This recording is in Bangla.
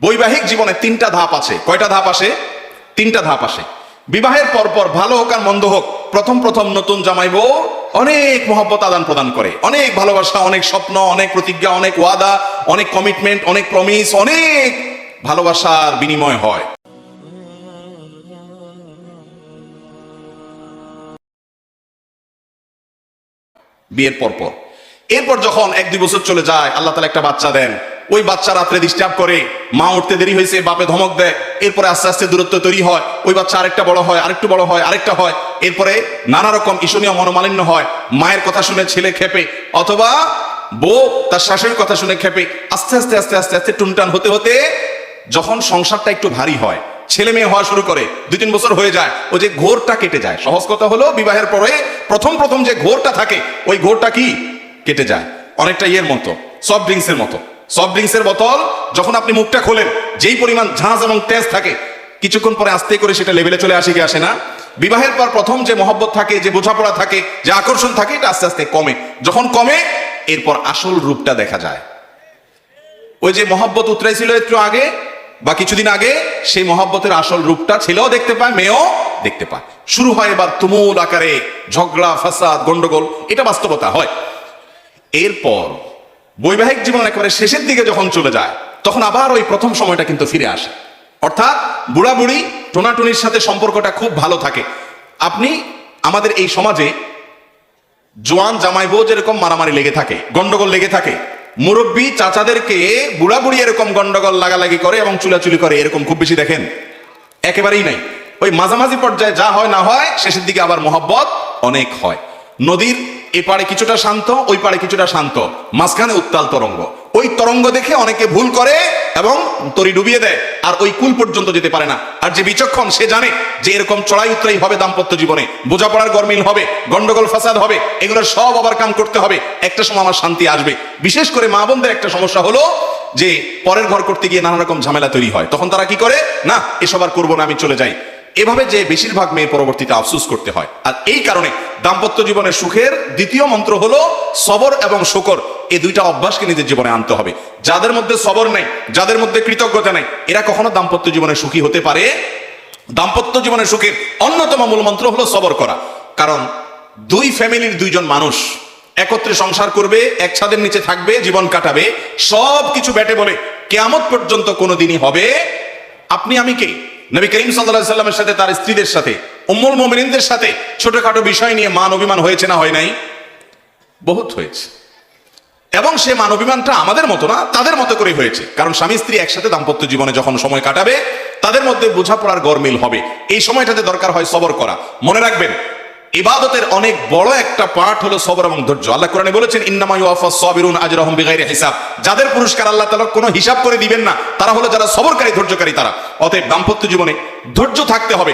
বৈবাহিক জীবনে তিনটা ধাপ আছে। কয়টা ধাপ আসে? তিনটা ধাপ আসে। বিবাহের পর পর ভালো হোক আর মন্দ হোক, প্রথম প্রথম নতুন জামাই বউ অনেক মহব্বত আদান প্রদান করে। অনেক ভালোবাসা, অনেক স্বপ্ন, অনেক প্রতিজ্ঞা, অনেক ওয়াদা, অনেক কমিটমেন্ট অনেক প্রমিস অনেক ভালোবাসার বিনিময় হয়। বিয়ের পর পর এরপর যখন এক দুই বছর চলে যায়, আল্লাহ তালা একটা বাচ্চা দেন। ওই বাচ্চা রাত্রে ডিস্টার্ব করে। মা উঠতে দেরি হয়েছে, বাপে ধমক দেয়। এরপরে আস্তে আস্তে দূরত্ব তৈরি হয়। ওই বাচ্চা আরেকটা বড় হয়, আরেকটু বড় হয়, আরেকটা হয়। এরপরে নানা রকম ঈশনীয় মনোমালিন্য হয়। মায়ের কথা শুনে ছেলে খেপে, অথবা বউ তার শাশুড়ির কথা শুনে খেপে, আস্তে আস্তে আস্তে আস্তে আস্তে টুনটান হতে হতে যখন সংসারটা একটু ভারী হয়, ছেলে মেয়ে হওয়া শুরু করে, দুই তিন বছর হয়ে যায়, ও যে ঘোরটা কেটে যায়। সহজ কথা হলো, বিবাহের পরে প্রথম প্রথম যে ঘোরটা থাকে, ওই ঘোরটা কি? কেটে যায়। অনেকটা ইয়ের মতো সফট ড্রিঙ্কসের মতো। সফট ড্রিঙ্কসের বোতল, যখন আপনি মুখটা খোলেন, যেই পরিমাণ ঝাঁজ এবং তেজ থাকে, কিছুক্ষণ পরে আস্তে করে সেটা লেভেলে চলে আসে কি আসে না? বিবাহের পর প্রথম যে মহব্বত থাকে, যে বোঝাপড়া থাকে, যে আকর্ষণ থাকে, এটা আস্তে আস্তে কমে। যখন কমে, এরপর আসল রূপটা দেখা যায়। ওই যে মহব্বত উতরাইছিল একটু আগে, বা কিছুদিন আগে, সেই মহব্বতের আসল রূপটা ছেলেও দেখতে পায়, মেয়েও দেখতে পায়। শুরু হয় এবার তুমুল আকারে ঝগড়া, ফাসাদ, গন্ডগোল, এটা বাস্তবতা হয়। এরপর বৈবাহিক জীবন একেবারে শেষের দিকে যখন চলে যায়, তখন আবার ওই প্রথম সময়টা কিন্তু ফিরে আসে। অর্থাৎ বুড়া বুড়ি টোনাটুনির সাথে সম্পর্কটা খুব ভালো থাকে। আপনি আমাদের এই সমাজে জোয়ান, জামাই বউ যেরকম মারামারি লেগে থাকে, গন্ডগোল লেগে থাকে, মুরব্বী চাচাদেরকে বুড়া বুড়ি এরকম গন্ডগোল লাগালাগি করে এবং চুলাচুলি করে এরকম খুব বেশি দেখেন? একেবারেই নাই। ওই মাঝামাঝি পর্যায়ে যা হয় না হয়, শেষের দিকে আবার মহব্বত অনেক হয়। নদীর এ পারে কিছুটা শান্ত, ওই পারে কিছুটা শান্ত। মাঝখানে উত্তাল তরঙ্গ। ওই তরঙ্গ দেখে অনেকে ভুল করে এবং তরি ডুবিয়ে দেয়। আর ওই কুল পর্যন্ত যেতে পারে না। আর যে বিচক্ষণ, সে জানে যে এরকম চড়াই উতরাই হবে দাম্পত্য জীবনে। বোঝাপড়ার গরমিল হবে, গন্ডগোল ফাসাদ হবে, এগুলোর সব ওভারকাম করতে হবে। একটা সময় আমার শান্তি আসবে। বিশেষ করে মা বোনদের একটা সমস্যা হলো যে পরের ঘর করতে গিয়ে নানা রকম ঝামেলা তৈরি হয়। তখন তারা কি করে? না, এসব আর করব না, আমি চলে যাই। এভাবে যে বেশিরভাগ মেয়ে পরবর্তীতে আফসুস করতে হয়। আর এই কারণে দাম্পত্য জীবনের সুখের দ্বিতীয় মন্ত্র হলো সবর এবং শকর। এই দুইটা অভ্যাসকে নিজের জীবনে আনতে হবে। যাদের মধ্যে সবর নেই, যাদের মধ্যে কৃতজ্ঞতা নেই, এরা কখনো দাম্পত্য জীবনে সুখী হতে পারে? দাম্পত্য জীবনের সুখের অন্যতম মূল মন্ত্র হলো সবর করা। কারণ দুই ফ্যামিলির দুইজন মানুষ একত্রে সংসার করবে, এক ছাদের নিচে থাকবে, জীবন কাটাবে সব কিছু ব্যাটে বলে কেয়ামত পর্যন্ত কোনো দিনই হবে। আপনি আমি কে? নবী করিম সাল্লাহ সাল্লামের সাথে, তার স্ত্রীদের সাথে, উম্মুল মোমিনদের সাথে ছোটখাটো বিষয় নিয়ে মান অভিমান হয়েছে না হয় নাই? বহুত হয়েছে। এবং সে মান অভিমানটা আমাদের মতো না, তাদের মতো করে হয়েছে। কারণ স্বামী স্ত্রী একসাথে দাম্পত্য জীবনে যখন সময় কাটাবে, তাদের মধ্যে বোঝাপড়ার গরমিল হবে। এই সময়টাতে দরকার হয় সবর করা। মনে রাখবেন ইবাদতের অনেক বড় একটা পাঠ হলো সবর এবং ধৈর্য। আল্লাহ কোরআনে বলেছেন, ইন্নামা ওয়াফা সাবিরুন আজরাহুম বিগাইরি হিসাব। যাদের পুরস্কার আল্লাহ তাআলা কোনো হিসাব করে দিবেন না, তারা হলো যারা সবরকারী, ধৈর্যকারী তারা। অতএব দাম্পত্য জীবনে ধৈর্য থাকতে হবে।